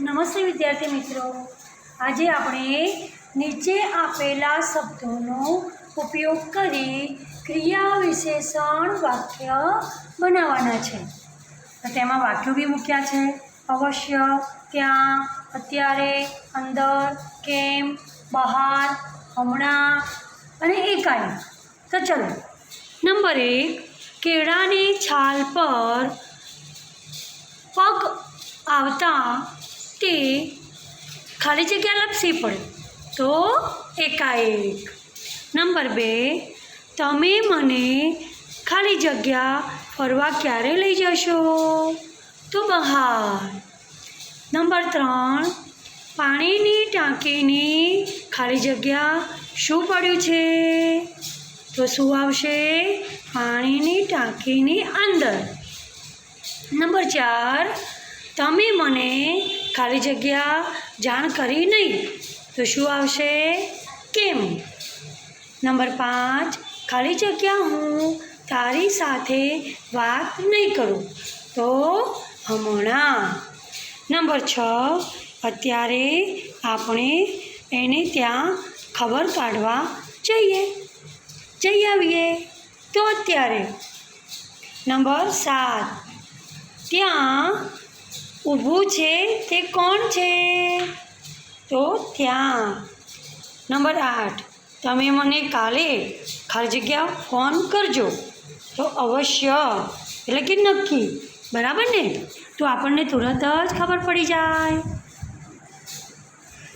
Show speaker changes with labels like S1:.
S1: નમસ્તે વિદ્યાર્થી મિત્રો. આજે આપણે નીચે આપેલા શબ્દોનો ઉપયોગ કરી ક્રિયા વિશેષણ વાક્ય બનાવવાના છે. તો તેમાં વાક્યો બી મૂક્યા છે. અવશ્ય, ત્યાં, અત્યારે, અંદર, કેમ, બહાર, હમણાં અને એકાઈ તો ચલો. નંબર એક, કેળાની છાલ પર પગ આવતા તે ખાલી જગ્યા લપસી પડે. તો એકાએક. નંબર બે, તમે મને ખાલી જગ્યા ફરવા ક્યારે લઈ જશો? તો બહાર. નંબર ત્રણ, પાણીની ટાંકીની ખાલી જગ્યા શું પડ્યું છે? તો શું આવશે? પાણીની ટાંકીની અંદર. નંબર ચાર, તમે મને ખાલી જગ્યા જાણ કરી નહીં. તો શું આવશે? કેમ? નંબર પાંચ, ખાલી જગ્યા હું તારી સાથે વાત નહીં કરું. તો હમણાં. નંબર છ, અત્યારે આપણે એને ત્યાં ખબર કાઢવા જઈએ. જઈ આવીએ. તો અત્યારે. નંબર સાત, ત્યાં ઊભું છે તે કોણ છે? તો ત્યાં. નંબર આઠ. તમે મને કાલે ખાલી જગ્યા ફોન કરજો. તો અવશ્ય. એટલે કે નક્કી. બરાબર ને? તો આપણને તુરંત જ ખબર પડી જાય.